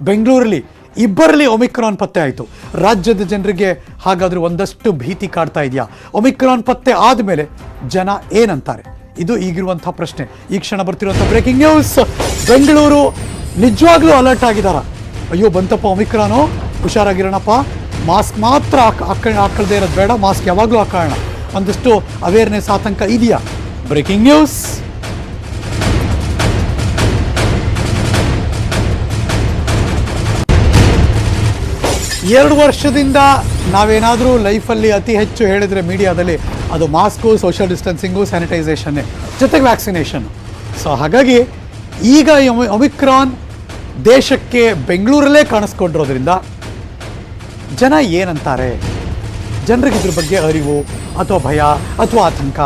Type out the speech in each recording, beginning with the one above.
ಬೆಂಗಳೂರಲ್ಲಿ ಇಬ್ಬರಲ್ಲಿ ಒಮಿಕ್ರಾನ್ ಪತ್ತೆ ಆಯಿತು. ರಾಜ್ಯದ ಜನರಿಗೆ ಹಾಗಾದ್ರೆ ಒಂದಷ್ಟು ಭೀತಿ ಕಾಡ್ತಾ ಇದೆಯಾ? ಒಮಿಕ್ರಾನ್ ಪತ್ತೆ ಆದಮೇಲೆ ಜನ ಏನಂತಾರೆ? ಇದು ಈಗಿರುವಂಥ ಪ್ರಶ್ನೆ. ಈ ಕ್ಷಣ ಬರ್ತಿರುವಂಥ ಬ್ರೇಕಿಂಗ್ ನ್ಯೂಸ್ ಬೆಂಗಳೂರು ನಿಜವಾಗ್ಲೂ ಅಲರ್ಟ್ ಆಗಿದ್ದಾರ ಅಯ್ಯೋ, ಬಂತಪ್ಪ ಒಮಿಕ್ರಾನು? ಹುಷಾರಾಗಿರೋಣಪ್ಪ. ಮಾಸ್ಕ್ ಮಾತ್ರ ಹಾಕ್ ಇರೋದು ಬೇಡ. ಮಾಸ್ಕ್ ಯಾವಾಗಲೂ ಹಾಕೋಣ. ಒಂದಷ್ಟು ಅವೇರ್ನೆಸ್ ಆತಂಕ ಇದೆಯಾ? ಬ್ರೇಕಿಂಗ್ ನ್ಯೂಸ್ ಎರಡು ವರ್ಷದಿಂದ ನಾವೇನಾದರೂ ಲೈಫಲ್ಲಿ ಅತಿ ಹೆಚ್ಚು ಹೇಳಿದರೆ ಮೀಡಿಯಾದಲ್ಲಿ ಅದು ಮಾಸ್ಕು ಸೋಷಿಯಲ್ ಡಿಸ್ಟೆನ್ಸಿಂಗು ಸ್ಯಾನಿಟೈಸೇಷನ್ನೇ ಜೊತೆಗೆ ವ್ಯಾಕ್ಸಿನೇಷನ್ ಸೊ ಹಾಗಾಗಿ ಈಗ ಒಮಿಕ್ರಾನ್ ದೇಶಕ್ಕೆ ಬೆಂಗಳೂರಲ್ಲೇ ಕಾಣಿಸ್ಕೊಂಡಿರೋದ್ರಿಂದ ಜನ ಏನಂತಾರೆ? ಜನರಿಗೆ ಇದ್ರ ಬಗ್ಗೆ ಅರಿವು ಅಥವಾ ಭಯ ಅಥವಾ ಆತಂಕ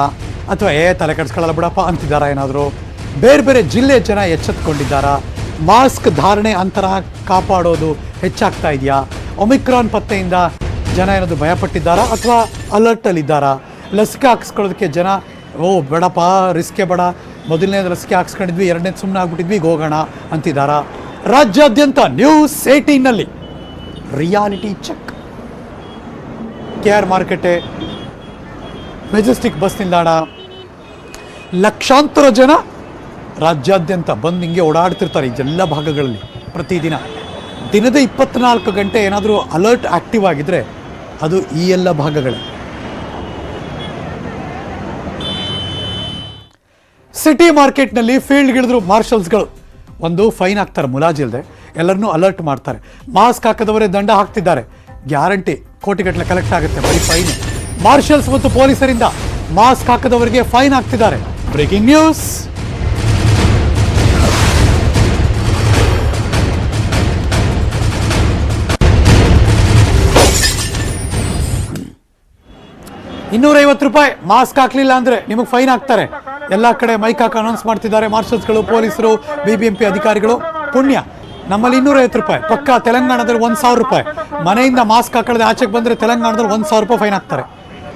ಅಥವಾ, ಏ, ತಲೆ ಕೆಡಿಸ್ಕೊಳ್ಳಲ್ಲ ಬಿಡಪ್ಪ ಅಂತಿದ್ದಾರಾ ಏನಾದರೂ? ಬೇರೆ ಬೇರೆ ಜಿಲ್ಲೆ ಜನ ಎಚ್ಚೆತ್ಕೊಂಡಿದ್ದಾರಾ? ಮಾಸ್ಕ್ ಧಾರಣೆ ಅಂತರ ಕಾಪಾಡೋದು ಹೆಚ್ಚಾಗ್ತಾ ಇದೆಯಾ? ಒಮಿಕ್ರಾನ್ ಪತ್ತೆಯಿಂದ ಜನ ಏನಾದರೂ ಭಯಪಟ್ಟಿದ್ದಾರಾ ಅಥವಾ ಅಲರ್ಟಲ್ಲಿದ್ದಾರಾ ಲಸಿಕೆ ಹಾಕ್ಸ್ಕೊಳ್ಳೋದಕ್ಕೆ ಜನ, ಓ, ಬೇಡಪ್ಪ ರಿಸ್ಕೆ ಬೇಡ. ಮೊದಲನೇದು ಲಸಿಕೆ ಹಾಕ್ಸ್ಕೊಂಡಿದ್ವಿ, ಎರಡನೇದು ಸುಮ್ಮನೆ ಆಗ್ಬಿಟ್ಟಿದ್ವಿ ಹೋಗೋಣ ಅಂತಿದ್ದಾರಾ? ರಾಜ್ಯಾದ್ಯಂತ ನ್ಯೂಸ್ ಏಯ್ಟೀನಲ್ಲಿ ರಿಯಾಲಿಟಿ ಚೆಕ್ ಕೆ ಆರ್ ಮಾರ್ಕೆಟೆ ಮೆಜೆಸ್ಟಿಕ್ ಬಸ್ ನಿಲ್ದಾಣ. ಲಕ್ಷಾಂತರ ಜನ ರಾಜ್ಯಾದ್ಯಂತ ಬಂದು ಹಿಂಗೆ ಓಡಾಡ್ತಿರ್ತಾರೆ ಎಲ್ಲ ಭಾಗಗಳಲ್ಲಿ ಪ್ರತಿದಿನ. ದಿನದ ಇಪ್ಪತ್ನಾಲ್ಕು ಗಂಟೆ ಏನಾದರೂ ಅಲರ್ಟ್ ಆ್ಯಕ್ಟಿವ್ ಆಗಿದ್ದರೆ ಅದು ಈ ಎಲ್ಲ ಭಾಗಗಳೇ. ಸಿಟಿ ಮಾರ್ಕೆಟ್ನಲ್ಲಿ ಫೀಲ್ಡ್ಗಿಳಿದ್ರು ಮಾರ್ಷಲ್ಸ್ಗಳು. ಒಂದು ಫೈನ್ ಹಾಕ್ತಾರೆ ಮುಲಾಜಿಲ್ದೆ ಎಲ್ಲರನ್ನೂ ಅಲರ್ಟ್ ಮಾಡ್ತಾರೆ. ಮಾಸ್ಕ್ ಹಾಕದವರೇ ದಂಡ ಹಾಕ್ತಿದ್ದಾರೆ. ಗ್ಯಾರಂಟಿ ಕೋಟಿಗಟ್ಟಲೆ ಕಲೆಕ್ಟ್ ಆಗುತ್ತೆ ಬರೀ ಫೈನ್. ಮಾರ್ಷಲ್ಸ್ ಮತ್ತು ಪೊಲೀಸರಿಂದ ಮಾಸ್ಕ್ ಹಾಕದವರಿಗೆ ಫೈನ್ ಹಾಕ್ತಿದ್ದಾರೆ. Breaking news. ಇನ್ನೂರೈವತ್ತು ರೂಪಾಯಿ ಮಾಸ್ಕ್ ಹಾಕ್ಲಿಲ್ಲ ಅಂದ್ರೆ ನಿಮಗೆ ಫೈನ್ ಹಾಕ್ತಾರೆ. ಎಲ್ಲ ಕಡೆ ಮೈಕ್ ಹಾಕಿ ಅನೌನ್ಸ್ ಮಾಡ್ತಿದ್ದಾರೆ ಮಾರ್ಷಲ್ಸ್ಗಳು, ಪೊಲೀಸರು ಬಿ ಬಿ ಎಂ ಅಧಿಕಾರಿಗಳು. ಪುಣ್ಯ. ನಮ್ಮಲ್ಲಿ ಇನ್ನೂರೈವತ್ತು ರೂಪಾಯಿ. ಪಕ್ಕ ತೆಲಂಗಾಣದಲ್ಲಿ ಒಂದು ಸಾವಿರ ರೂಪಾಯಿ. ಮನೆಯಿಂದ ಮಾಸ್ಕ್ ಹಾಕೊಳ್ಳದೆ ಆಚೆಗೆ ಬಂದರೆ ತೆಲಂಗಾಣದಲ್ಲಿ ಒಂದು ಸಾವಿರ ರೂಪಾಯಿ ಫೈನ್ ಹಾಕ್ತಾರೆ.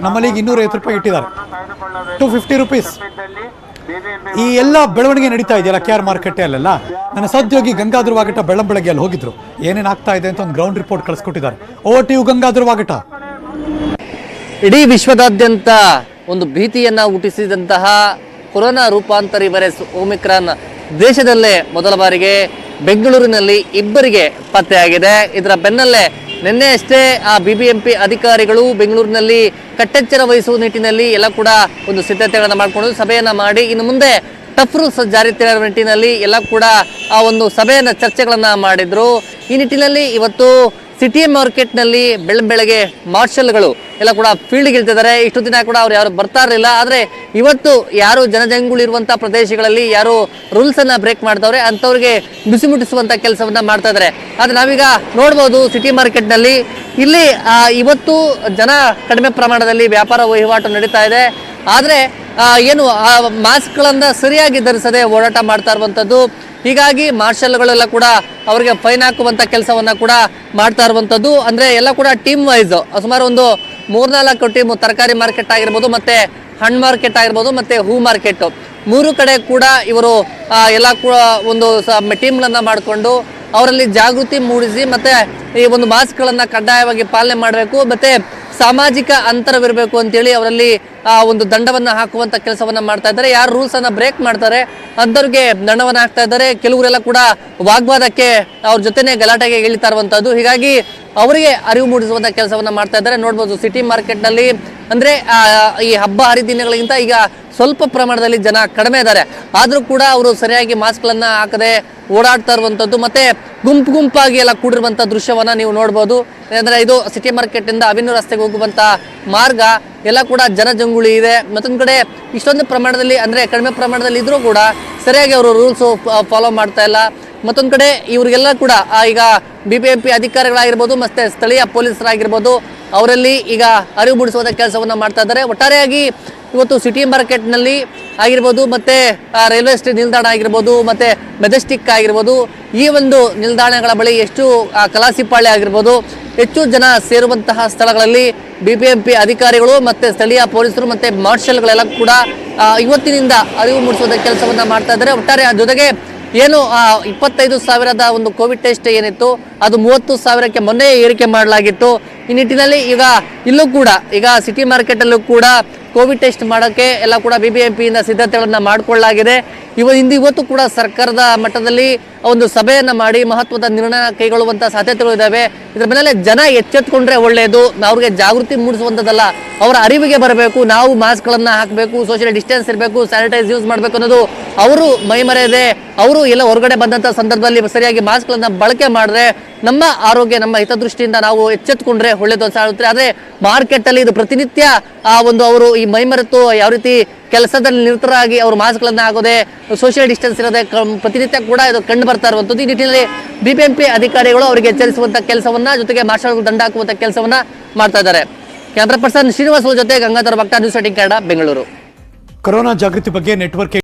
ನಮ್ಮಲ್ಲಿ ಈಗ ಇನ್ನೂರೈವತ್ತು ರೂಪಾಯಿ ಇಟ್ಟಿದ್ದಾರೆ. ಟು ಫಿಫ್ಟಿ ರುಪೀಸ್ ಈ ಎಲ್ಲ ಬೆಳವಣಿಗೆ ನಡೀತಾ ಇದೆಯಲ್ಲ ಕೆ ಆರ್ ಮಾರ್ಕೆಟ್ ಅಲ್ಲೆಲ್ಲ? ನನ್ನ ಸದ್ಯೋಗಿ ಗಂಗಾಧರ್ ವಾಗಟ ಅಲ್ಲಿ ಹೋಗಿದ್ರು. ಏನೇನು ಆಗ್ತಾ ಇದೆ ಅಂತ ಒಂದು ಗ್ರೌಂಡ್ ರಿಪೋರ್ಟ್ ಕಳಿಸ್ಕೊಟ್ಟಿದ್ದಾರೆ. ಓ ಟಿ ಯು ಗಂಗಾಧರ್ ಇಡೀ ವಿಶ್ವದಾದ್ಯಂತ ಒಂದು ಭೀತಿಯನ್ನ ಹುಟ್ಟಿಸಿದಂತಹ ಕೊರೋನಾ ರೂಪಾಂತರಿ ವೈರಸ್ ಓಮಿಕ್ರಾನ್ ದೇಶದಲ್ಲೇ ಮೊದಲ ಬಾರಿಗೆ ಬೆಂಗಳೂರಿನಲ್ಲಿ ಇಬ್ಬರಿಗೆ ಪತ್ತೆಯಾಗಿದೆ. ಇದರ ಬೆನ್ನಲ್ಲೇ ನಿನ್ನೆ ಅಷ್ಟೇ ಆ ಬಿ ಬಿ ಎಂ ಪಿ ಅಧಿಕಾರಿಗಳು ಬೆಂಗಳೂರಿನಲ್ಲಿ ಕಟ್ಟೆಚ್ಚರ ವಹಿಸುವ ನಿಟ್ಟಿನಲ್ಲಿ ಎಲ್ಲ ಕೂಡ ಒಂದು ಸಿದ್ಧತೆಗಳನ್ನು ಮಾಡಿಕೊಂಡು ಸಭೆಯನ್ನು ಮಾಡಿ, ಇನ್ನು ಮುಂದೆ ಟಫ್ ರೂಲ್ಸ್ ಜಾರಿ ತರುವ ನಿಟ್ಟಿನಲ್ಲಿ ಎಲ್ಲ ಕೂಡ ಆ ಒಂದು ಸಭೆಯನ್ನು ಚರ್ಚೆಗಳನ್ನು ಮಾಡಿದರು. ಈ ನಿಟ್ಟಿನಲ್ಲಿ ಇವತ್ತು ಸಿಟಿ ಮಾರ್ಕೆಟ್ನಲ್ಲಿ ಬೆಳ ಬೆಳಗ್ಗೆ ಮಾರ್ಷಲ್ಗಳು ಎಲ್ಲ ಕೂಡ ಫೀಲ್ಡ್ಗೆ ಇರ್ತಿದ್ದಾರೆ ಇಷ್ಟು ದಿನ ಕೂಡ ಅವ್ರು ಯಾರು ಬರ್ತಾ ಇರಲಿಲ್ಲ. ಆದರೆ ಇವತ್ತು ಯಾರು ಜನಜಂಗುಳಿರುವಂಥ ಪ್ರದೇಶಗಳಲ್ಲಿ ಯಾರು ರೂಲ್ಸನ್ನು ಬ್ರೇಕ್ ಮಾಡ್ತವ್ರೆ, ಅಂಥವ್ರಿಗೆ ಬಿಸಿ ಮುಟ್ಟಿಸುವಂಥ ಕೆಲಸವನ್ನ ಮಾಡ್ತಾ ಇದ್ದಾರೆ. ಆದರೆ ನಾವೀಗ ನೋಡ್ಬೋದು ಸಿಟಿ ಮಾರ್ಕೆಟ್ನಲ್ಲಿ ಇಲ್ಲಿ ಇವತ್ತು ಜನ ಕಡಿಮೆ ಪ್ರಮಾಣದಲ್ಲಿ ವ್ಯಾಪಾರ ವಹಿವಾಟು ನಡೀತಾ ಇದೆ. ಆದರೆ ಏನು ಮಾಸ್ಕ್ಗಳನ್ನು ಸರಿಯಾಗಿ ಧರಿಸದೆ ಓಡಾಟ ಮಾಡ್ತಾ ಇರುವಂಥದ್ದು ಹೀಗಾಗಿ ಮಾರ್ಷಲ್ಗಳೆಲ್ಲ ಕೂಡ ಅವರಿಗೆ ಫೈನ್ ಹಾಕುವಂಥ ಕೆಲಸವನ್ನ ಕೂಡ ಮಾಡ್ತಾ ಇರುವಂಥದ್ದು ಅಂದರೆ ಎಲ್ಲ ಕೂಡ ಟೀಮ್ ವೈಸ್ ಸುಮಾರು ಒಂದು ಮೂರ್ನಾಲ್ಕು ಟೀಮ್ ತರಕಾರಿ ಮಾರ್ಕೆಟ್ ಆಗಿರ್ಬೋದು ಮತ್ತೆ ಹಣ್ಣು ಮಾರ್ಕೆಟ್ ಆಗಿರ್ಬೋದು ಮತ್ತೆ ಹೂ ಮಾರ್ಕೆಟ್. ಮೂರು ಕಡೆ ಕೂಡ ಇವರು ಎಲ್ಲ ಕೂಡ ಒಂದು ಟೀಮ್ಗಳನ್ನು ಮಾಡಿಕೊಂಡು ಅವರಲ್ಲಿ ಜಾಗೃತಿ ಮೂಡಿಸಿ ಮತ್ತೆ ಈ ಒಂದು ಮಾಸ್ಕ್ಗಳನ್ನು ಕಡ್ಡಾಯವಾಗಿ ಪಾಲನೆ ಮಾಡಬೇಕು. ಮತ್ತೆ ಸಾಮಾಜಿಕ ಅಂತರವಿರಬೇಕು ಅಂತೇಳಿ ಅವರಲ್ಲಿ ಆ ಒಂದು ದಂಡವನ್ನು ಹಾಕುವಂತ ಕೆಲಸವನ್ನ ಮಾಡ್ತಾ ಇದ್ದಾರೆ. ಯಾರು ರೂಲ್ಸ್ ಅನ್ನ ಬ್ರೇಕ್ ಮಾಡ್ತಾರೆ, ಅಂಥವ್ರಿಗೆ ದಂಡವನ್ನು ಹಾಕ್ತಾ ಇದ್ದಾರೆ. ಕೆಲವರೆಲ್ಲ ಕೂಡ ವಾಗ್ವಾದಕ್ಕೆ ಅವ್ರ ಜೊತೆನೆ ಗಲಾಟೆಗೆ ಇಳಿತಾ ಇರುವಂತದ್ದು ಹೀಗಾಗಿ ಅವರಿಗೆ ಅರಿವು ಮೂಡಿಸುವಂತ ಕೆಲಸವನ್ನ ಮಾಡ್ತಾ ಇದ್ದಾರೆ. ನೋಡ್ಬೋದು ಸಿಟಿ ಮಾರ್ಕೆಟ್ನಲ್ಲಿ ಅಂದ್ರೆ ಈ ಹಬ್ಬ ಹರಿದಿನಗಳಿಗಿಂತ ಈಗ ಸ್ವಲ್ಪ ಪ್ರಮಾಣದಲ್ಲಿ ಜನ ಕಡಿಮೆ ಇದ್ದಾರೆ. ಆದರೂ ಕೂಡ ಅವರು ಸರಿಯಾಗಿ ಮಾಸ್ಕ್ಗಳನ್ನು ಹಾಕದೆ ಓಡಾಡ್ತಾ ಇರುವಂಥದ್ದು ಮತ್ತು ಗುಂಪು ಗುಂಪಾಗಿ ಎಲ್ಲ ಕೂಡಿರುವಂಥ ದೃಶ್ಯವನ್ನು ನೀವು ನೋಡ್ಬೋದು. ಏನಂದರೆ ಇದು ಸಿಟಿ ಮಾರ್ಕೆಟಿಂದ ಅವಿನ್ಯೂ ರಸ್ತೆಗೆ ಹೋಗುವಂಥ ಮಾರ್ಗ. ಎಲ್ಲ ಕೂಡ ಜನಜಂಗುಳಿ ಇದೆ. ಮತ್ತೊಂದು ಕಡೆ ಇಷ್ಟೊಂದು ಪ್ರಮಾಣದಲ್ಲಿ, ಅಂದರೆ ಕಡಿಮೆ ಪ್ರಮಾಣದಲ್ಲಿ ಇದ್ದರೂ ಕೂಡ ಸರಿಯಾಗಿ ಅವರು ರೂಲ್ಸ್ ಫಾಲೋ ಮಾಡ್ತಾ ಇಲ್ಲ. ಮತ್ತೊಂದು ಕಡೆ ಇವರಿಗೆಲ್ಲ ಕೂಡ ಈಗ ಬಿ ಬಿ ಎಂ ಪಿ ಅಧಿಕಾರಿಗಳಾಗಿರ್ಬೋದು, ಮತ್ತು ಸ್ಥಳೀಯ ಪೊಲೀಸರಾಗಿರ್ಬೋದು, ಅವರಲ್ಲಿ ಈಗ ಅರಿವು ಮೂಡಿಸುವಂಥ ಕೆಲಸವನ್ನು ಮಾಡ್ತಾ ಇದ್ದಾರೆ. ಒಟ್ಟಾರೆಯಾಗಿ ಇವತ್ತು ಸಿಟಿ ಮಾರ್ಕೆಟ್ನಲ್ಲಿ ಆಗಿರ್ಬೋದು ಮತ್ತು ರೈಲ್ವೆ ಸ್ಟೇ ನಿಲ್ದಾಣ ಆಗಿರ್ಬೋದು ಮತ್ತು ಮೆಜೆಸ್ಟಿಕ್ ಆಗಿರ್ಬೋದು, ಈ ಒಂದು ನಿಲ್ದಾಣಗಳ ಬಳಿ ಎಷ್ಟು ಕಲಾಸಿಪಾಳ್ಯ ಆಗಿರ್ಬೋದು, ಹೆಚ್ಚು ಜನ ಸೇರುವಂತಹ ಸ್ಥಳಗಳಲ್ಲಿ ಬಿ ಬಿ ಎಂ ಪಿ ಅಧಿಕಾರಿಗಳು ಮತ್ತು ಸ್ಥಳೀಯ ಪೊಲೀಸರು ಮತ್ತು ಮಾರ್ಷಲ್ಗಳೆಲ್ಲ ಕೂಡ ಇವತ್ತಿನಿಂದ ಅರಿವು ಮೂಡಿಸುವಂಥ ಕೆಲಸವನ್ನು ಮಾಡ್ತಾ ಇದ್ದಾರೆ. ಒಟ್ಟಾರೆ ಜೊತೆಗೆ ಏನು ಇಪ್ಪತ್ತೈದು ಸಾವಿರದ ಒಂದು ಕೋವಿಡ್ ಟೆಸ್ಟ್ ಏನಿತ್ತು, ಅದು ಮೂವತ್ತು ಸಾವಿರಕ್ಕೆ ಮೊನ್ನೆ ಏರಿಕೆ ಮಾಡಲಾಗಿತ್ತು. ಈ ನಿಟ್ಟಿನಲ್ಲಿ ಈಗ ಇಲ್ಲೂ ಕೂಡ, ಈಗ ಸಿಟಿ ಮಾರ್ಕೆಟಲ್ಲೂ ಕೂಡ ಕೋವಿಡ್ ಟೆಸ್ಟ್ ಮಾಡೋಕ್ಕೆ ಎಲ್ಲ ಕೂಡ ಬಿ ಬಿ ಎಂ ಪಿಯಿಂದ ಸಿದ್ಧತೆಗಳನ್ನು ಮಾಡಿಕೊಳ್ಳಲಾಗಿದೆ. ಇವ ಇಂದಿವತ್ತು ಕೂಡ ಸರ್ಕಾರದ ಮಟ್ಟದಲ್ಲಿ ಒಂದು ಸಭೆಯನ್ನು ಮಾಡಿ ಮಹತ್ವದ ನಿರ್ಣಯ ಕೈಗೊಳ್ಳುವಂಥ ಸಾಧ್ಯತೆಗಳು ಇದ್ದಾವೆ ಇದರ ಮೇಲೆ ಜನ ಎಚ್ಚೆತ್ಕೊಂಡ್ರೆ ಒಳ್ಳೆಯದು ಅವ್ರಿಗೆ ಜಾಗೃತಿ ಮೂಡಿಸುವಂಥದ್ದಲ್ಲ ಅವರ ಅರಿವಿಗೆ ಬರಬೇಕು. ನಾವು ಮಾಸ್ಕ್ಗಳನ್ನು ಹಾಕಬೇಕು ಸೋಷಿಯಲ್ ಡಿಸ್ಟೆನ್ಸ್ ಇರಬೇಕು ಸ್ಯಾನಿಟೈಸ್ ಯೂಸ್ ಮಾಡಬೇಕು ಅನ್ನೋದು ಅವರು ಮೈಮರೆಯದೆ. ಅವರು ಎಲ್ಲ ಹೊರಗಡೆ ಬಂದಂಥ ಸಂದರ್ಭದಲ್ಲಿ ಸರಿಯಾಗಿ ಮಾಸ್ಕ್ಗಳನ್ನು ಬಳಕೆ ಮಾಡಿದ್ರೆ ನಮ್ಮ ಆರೋಗ್ಯ, ನಮ್ಮ ಹಿತದೃಷ್ಟಿಯಿಂದ ನಾವು ಎಚ್ಚೆತ್ಕೊಂಡ್ರೆ ಒಳ್ಳೆಯದು ಅಂತ ಆಗುತ್ತೆ ಆದರೆ ಮಾರ್ಕೆಟಲ್ಲಿ ಇದು ಪ್ರತಿನಿತ್ಯ ಆ ಒಂದು ಅವರು ಮೈಮರೆತು ಯಾವ ರೀತಿ ಕೆಲಸದಲ್ಲಿ ನಿರತರಾಗಿ ಅವರು ಮಾಸ್ಕ್ಗಳನ್ನು ಹಾಕೋದೆ ಸೋಷಿಯಲ್ ಡಿಸ್ಟೆನ್ಸ್ ಇರೋದೆ ಪ್ರತಿನಿತ್ಯ ಕೂಡ ಇದು ಕಂಡು ಬರ್ತಾ ಇರುವಂಥದ್ದು. ಈ ನಿಟ್ಟಿನಲ್ಲಿ ಬಿ ಅಧಿಕಾರಿಗಳು ಅವರಿಗೆ ಎಚ್ಚರಿಸುವಂಥ ಕೆಲಸವನ್ನ, ಜೊತೆಗೆ ಮಾರ್ಷಲ್ ದಂಡ ಹಾಕುವಂಥ ಕೆಲಸವನ್ನ ಮಾಡ್ತಾ ಇದ್ದಾರೆ. ಕ್ಯಾಮ್ರಾ ಪರ್ಸನ್ ಶ್ರೀನಿವಾಸ್ ಜೊತೆ ಗಂಗಾಧರ ಭಕ್ತ ನ್ಯೂಸ್ ಕನ್ನಡ, ಬೆಂಗಳೂರು. ಕೊರೋನಾ ಜಾಗೃತಿ ಬಗ್ಗೆ ನೆಟ್ವರ್ಕ್